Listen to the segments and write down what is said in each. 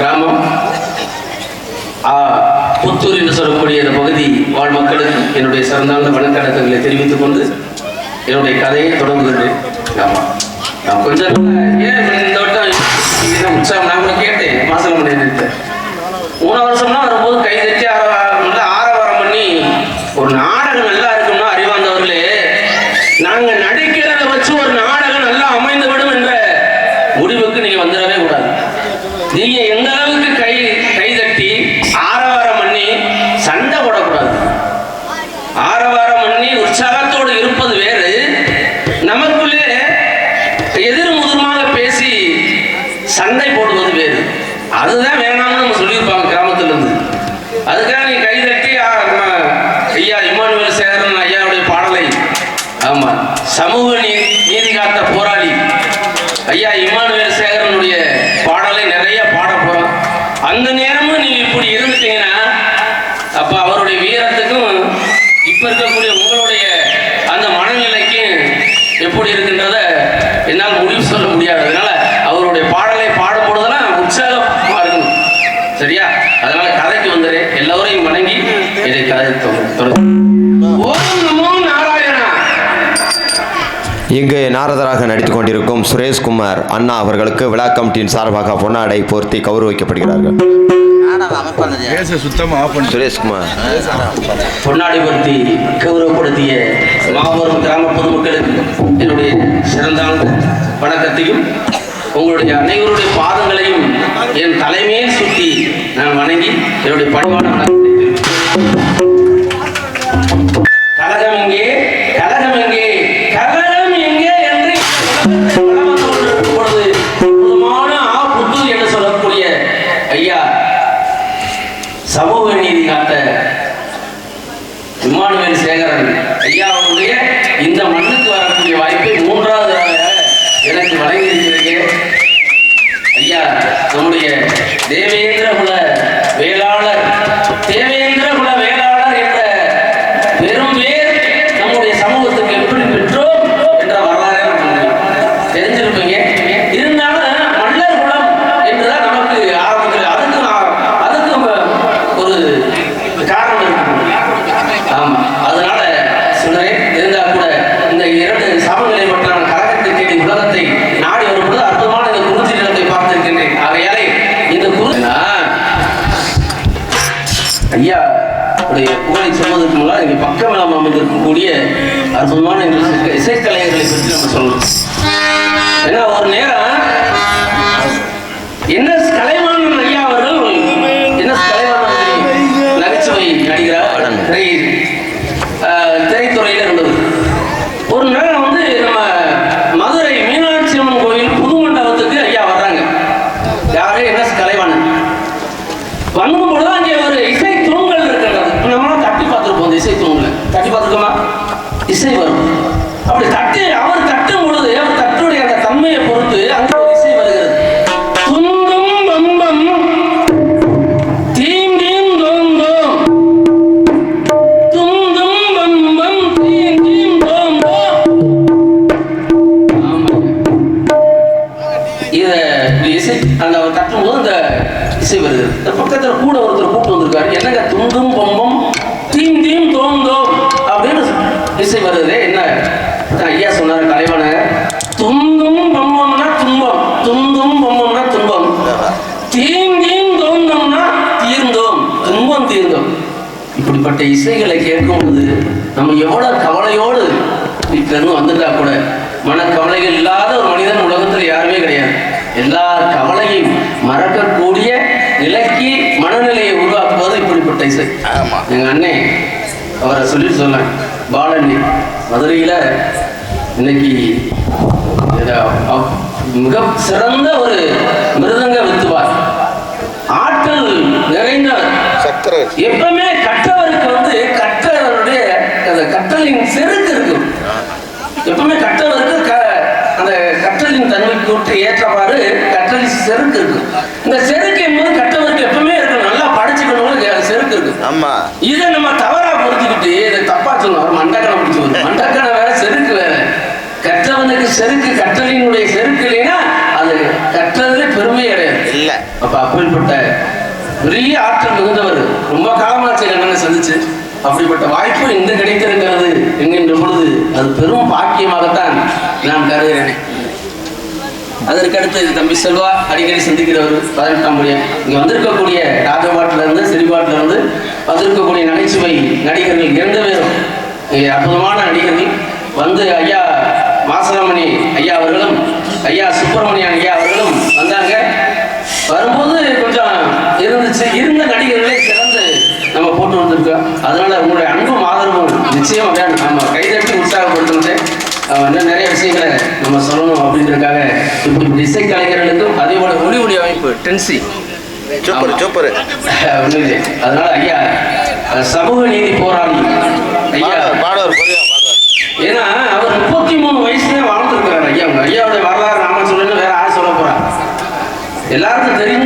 கிராமம். புத்தூர் என்று சொல்லக்கூடிய இந்த பகுதி வாழ் மக்களுக்கு என்னுடைய சிறந்தாழ்ந்த வணக்கடக்கங்களை தெரிவித்துக் கொண்டு என்னுடைய கதையை தொடங்குகிறேன் ஆமா. நான் கொஞ்சம் ஏன் இந்த வட்டம் உற்சாகம். நான் கூட கேட்டேன் மாசம் பண்ணிட்டு மூணு வருஷம்னா வரும்போது கை தட்டி ஆர- நல்லா ஆரவாரம் பண்ணி ஒரு நாடகம் நல்லா இருக்கும்னா அறிவாந்தவர்களே நாங்க நடிக்கிறத வச்சு ஒரு நாடகம் நல்லா அமைந்து விடும் என்ற முடிவுக்கு நீங்க வந்துடவே கூடாது நீங்க எந்த அளவுக்கு கை கை தட்டி ஆரவாரம் பண்ணி சண்டை போடக்கூடாது ஆரவாரம் பண்ணி உற்சாகத்தோடு இருப்பது வேறு நமக்குள்ளே எதிர் முதுமாக பேசி சண்டை போடுவது வேறு அதுதான் வேணாம்னு நம்ம சொல்லியிருப்பாங்க கிராமத்துல இருந்து அதுக்காக நீ கை தட்டி ஆ, நம்ம ஐயா இமானுவேல் சேகரன் ஐயாவுடைய பாடலை ஆமா சமூக நீதி காத்த போராளி. ஐயா இமானுவேல் சேகரனுடைய பாடலை நிறைய பாட போறோம். அந்த நேரமும் நீங்க இப்படி இருந்துட்டீங்கன்னா அப்ப அவருடைய வீரத்துக்கும் இப்ப இருக்கக்கூடிய இங்கு நாரதராக நடித்துக் கொண்டிருக்கும் சுரேஷ்குமார் அண்ணா அவர்களுக்கு விழா கமிட்டியின் சார்பாக பொன்னாடை போர்த்தி கௌரவிக்கப்படுகிறார்கள். சுரேஷ்குமார் பொன்னாடிபுரத்தி கௌரவப்படுத்திய மாபெரும் கிராம பொதுமக்களுக்கு என்னுடைய சிறந்தாழ்ந்த வணக்கத்தையும் உங்களுடைய அனைவருடைய பாதங்களையும் என் தலைமையில் சுற்றி நான் வணங்கி என்னுடைய பணிவான வங்கும் பொழுது அங்கே ஒரு இப்படிப்பட்ட இசைகளை கேட்கும் பொழுது நம்ம எவ்வளவு கவலையோடு இருந்து வந்துட்டா கூட மனக்கவலைகள் இல்லாத ஒரு மனிதன் உலகத்துல யாருமே கிடையாது. எல்லா கவலையும் மறக்கக்கூடிய நிலைக்கு மனநிலையை உருவாக்குவது இப்படிப்பட்ட இசை. ஆமா. எங்க அண்ணே அவரை சொல்லி சொன்னேன். பாலண்ணி மதுரையில இன்னைக்கு மிக சிறந்த ஒரு மிருதங்க வித்துவார். ஆற்றல் நிறைந்தவர். எப்பவுமே கற்றலின் செருக்கு இருக்கும் எப்பவுமே கற்றலுக்கு அந்த கற்றலின் தன்மை கூட்டு ஏற்றவாறு கற்றலின் செருக்கு இருக்கும் இந்த செருக்கு என்பது கற்றவருக்கு எப்பவுமே இருக்கும் நல்லா படிச்சுக்கணும் செருக்கு இருக்கும் ஆமா. இதை நம்ம தவறா புரிஞ்சுக்கிட்டு இதை தப்பா சொல்லுவோம். மண்டக்கனை பிடிச்சி மண்டக்கனை வேற செருக்கு வேற. கற்றவனுக்கு செருக்கு கற்றலினுடைய செருக்கு இல்லைன்னா அது கற்றதுல பெருமை அடையாது. இல்லை. அப்ப அப்பேற்பட்ட பெரிய ஆற்றல் மிகுந்தவர் ரொம்ப காலமாச்சு என்னென்ன சந்திச்சு. அப்படிப்பட்ட வாய்ப்பு எங்கு கிடைத்திருக்கிறது என்கின்ற பொழுது அது பெரும் பாக்கியமாகத்தான் நான் கருதுகிறேன். அதற்கடுத்து தம்பி செல்வா அடிக்கடி சந்திக்கிறவர் பதினெட்டாம் முடியும் இங்கே வந்திருக்கக்கூடிய ராஜபாட்டிலிருந்து சிறுபாட்டிலிருந்து வந்திருக்கக்கூடிய நகைச்சுவை நடிகர்கள் இரண்டு பேரும். அற்புதமான நடிகர்கள். வந்து ஐயா மாசரமணி ஐயா அவர்களும் ஐயா சுப்பிரமணியன் ஐயா அவர்களும் வந்தாங்க. வரும்போது கொஞ்சம் இருந்துச்சு. இருந்த நடிகர்களே கொடுக்க அதனால் உங்களுடைய அன்பும் ஆதரவும் நிச்சயமாக நம்ம கைதட்டி உற்சாகப்படுத்துவதை இன்னும் நிறைய விஷயங்களை நம்ம சொல்லணும் அப்படின்றதுக்காக இப்போ இசை கலைஞர்களுக்கும் அதே போல் ஒளி ஒளி அமைப்பு டென்சி சூப்பர் சூப்பர். அதனால ஐயா சமூக நீதி போராளி ஐயா. பாடுவார் ஏன்னா அவர் முப்பத்தி மூணு வயசுலேயே வாழ்ந்துருக்கிறார் ஐயா. ஐயாவுடைய வரலாறு நாம சொல்லணும் வேற யாரும் சொல்ல போறா. எல்லாருக்கும் தெரியும்.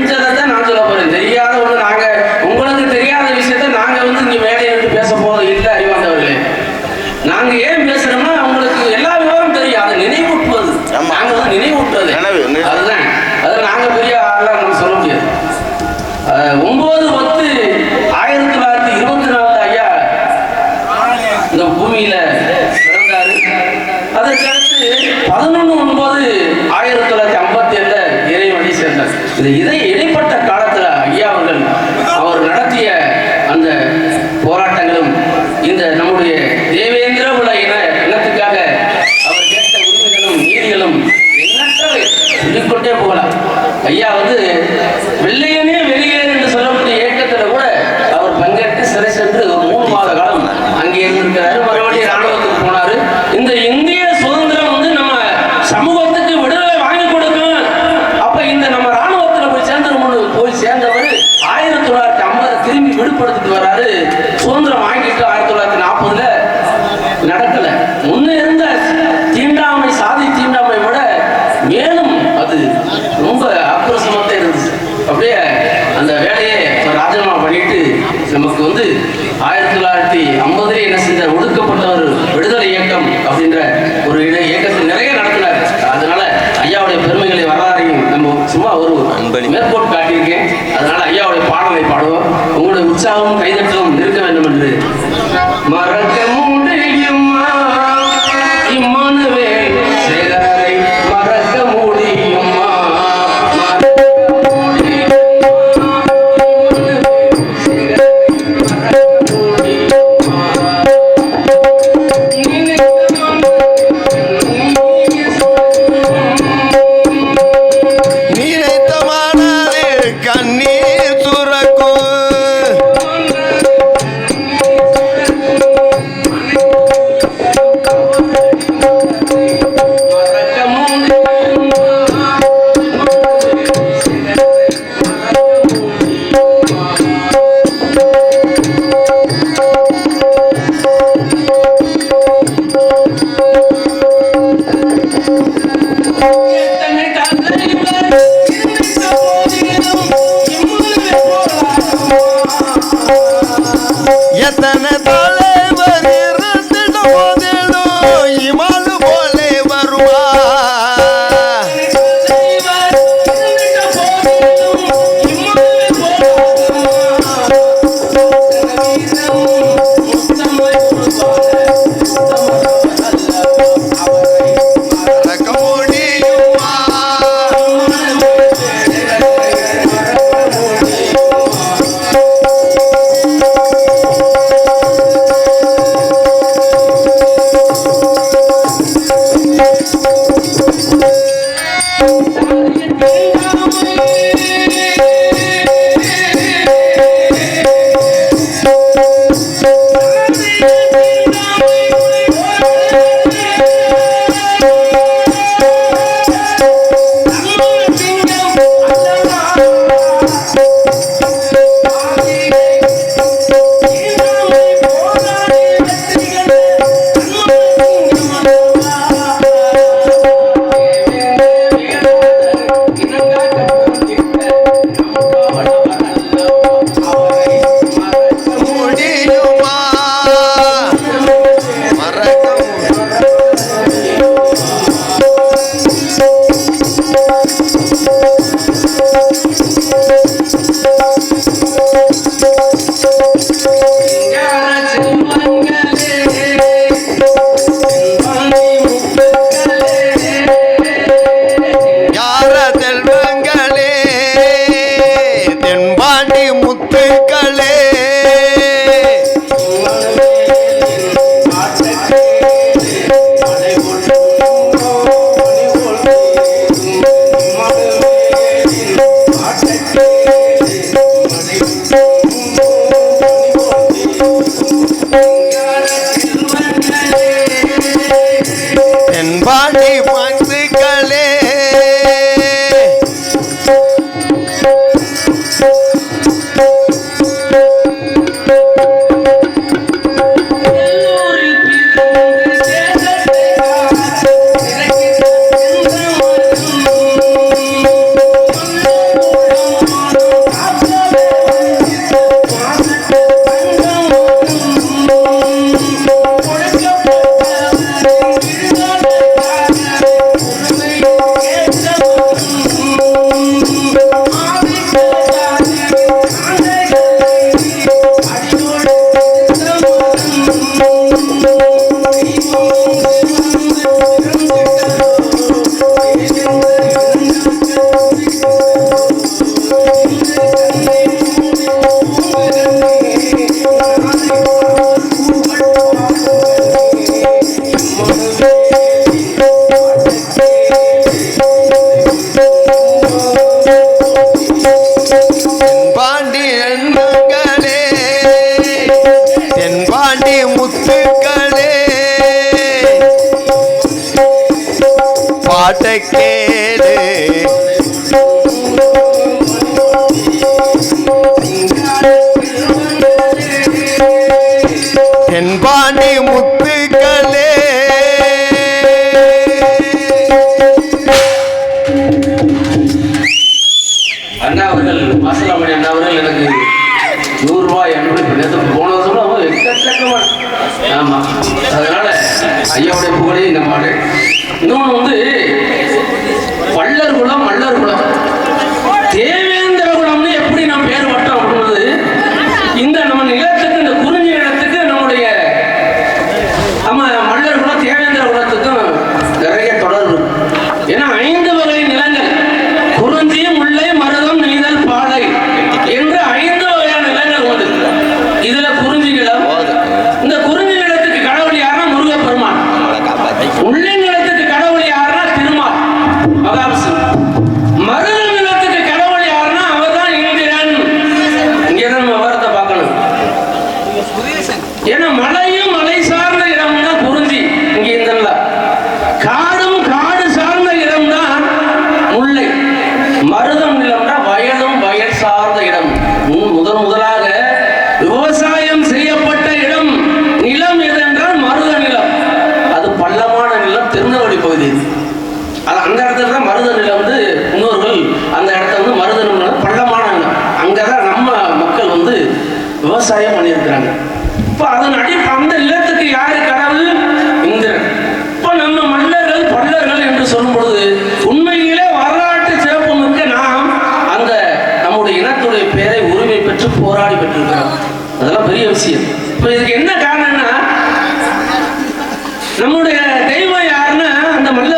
நம்முடைய தெய்வம் யாருன்னா அந்த மல்ல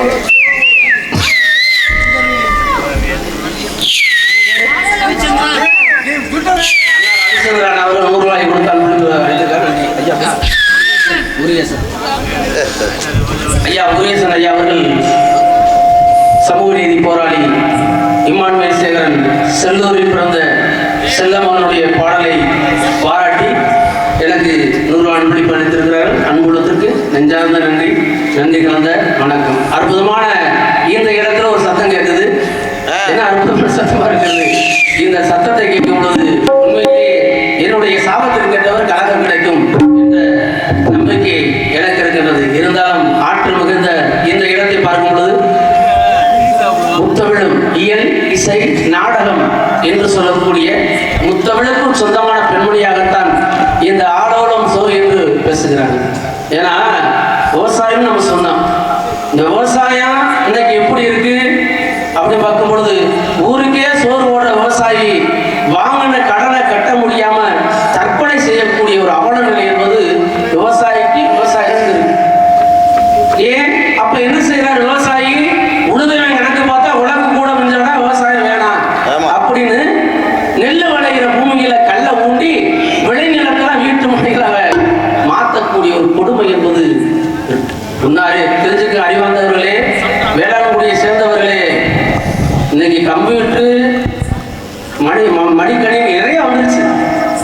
ஐயா முருகேசன் ஐயா முருகேசன் அவர்கள் சமூக நீதி போராளி இம்மானுவேல் சேகரன் செல்லூரில் இயல் இசை நாடகம் என்று சொல்லக்கூடிய முத்தமிழுக்கும் சொந்தமான பெண்மொழியாகத்தான் இந்த ஆடோலம் சோ என்று பேசுகிறாங்க ஏன்னா விவசாயம் நம்ம சொன்னோம். இந்த விவசாயம் இன்னைக்கு எப்படி இருக்கு? அப்படி பார்க்கும் பொழுது ஊருக்கே சோறு ஓடுற விவசாயி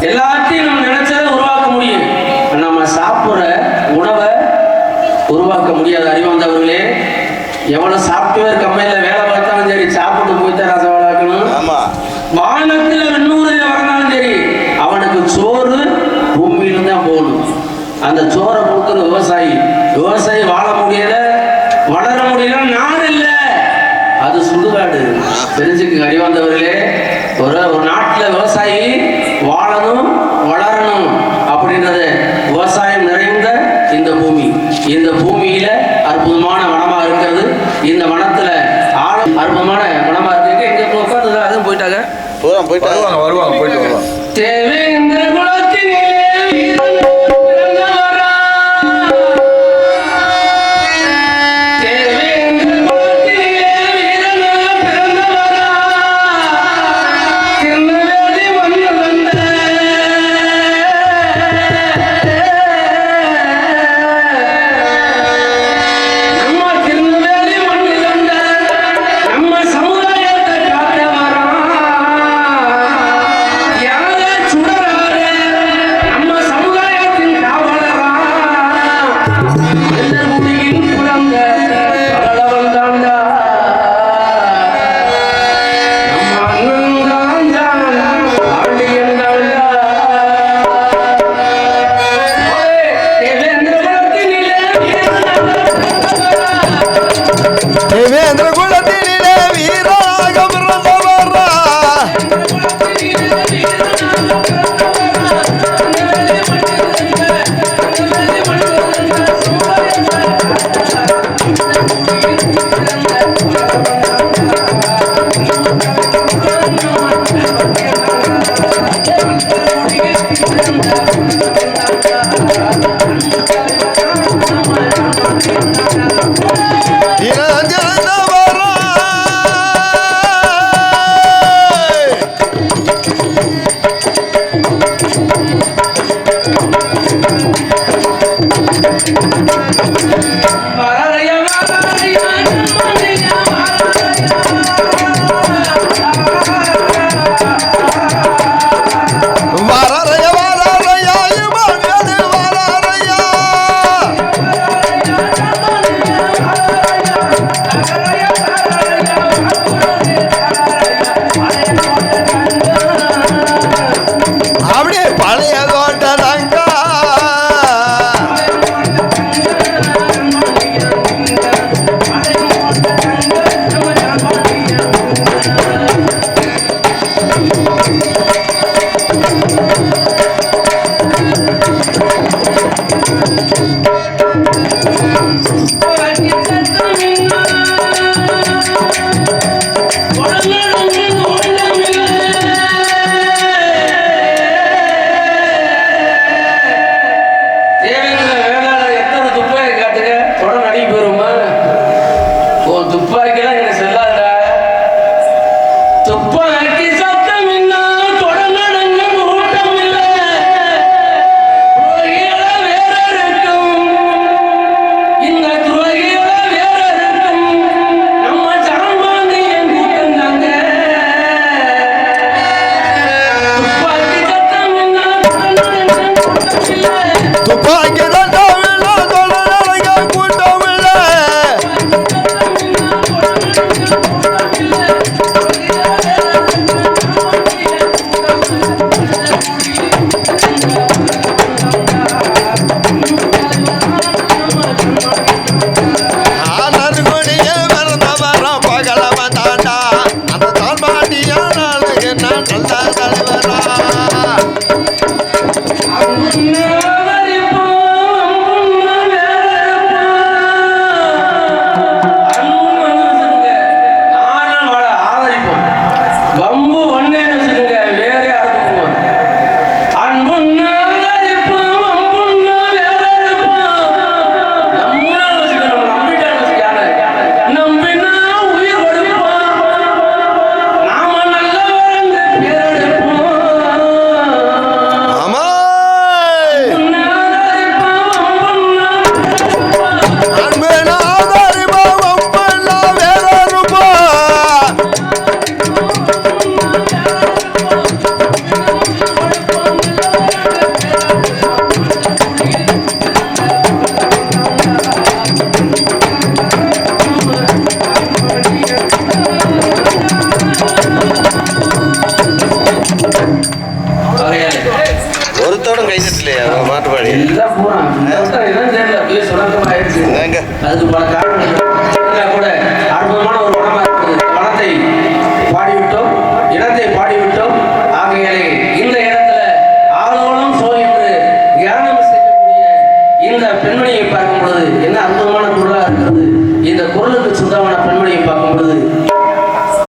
எல்லாத்தையும் நம்ம நினைச்சதை உருவாக்க முடியும். நம்ம சாப்பிட்ற உணவை உருவாக்க முடியாத. அறிவந்தவர்களே எவ்வளவு சாஃப்ட்வேர் கம்பெனியில் வேலை பார்த்தாலும் சரி சாப்பிட்டு போய் தான் ரசம் வளர்க்கணும் ஆமா. வானத்தில் வெண்ணூரில் வரனாலும் சரி அவனுக்கு சோறு பூமியில தான் போகணும். அந்த சோறை கொடுக்குற விவசாயி. விவசாயி வாழ முடியல வளர முடியல நாடு இல்லை. அது சுடுகாடு. தெரிஞ்சுக்க அறிவாந்தவர்களே ஒரு ஒரு நாட்டில் விவசாயி வாழணும் வளரணும் அப்படின்றத விவசாயம் நிறைந்த இந்த பூமி. இந்த பூமியில அற்புதமான வனமா இருக்கிறது. இந்த வனத்துல ஆழம் அற்புதமான வனமா இருக்கு. எங்க உட்காந்து அதுவும் போயிட்டாங்க. வருவாங்க வருவாங்க போயிட்டு வருவாங்க. தேவேந்திர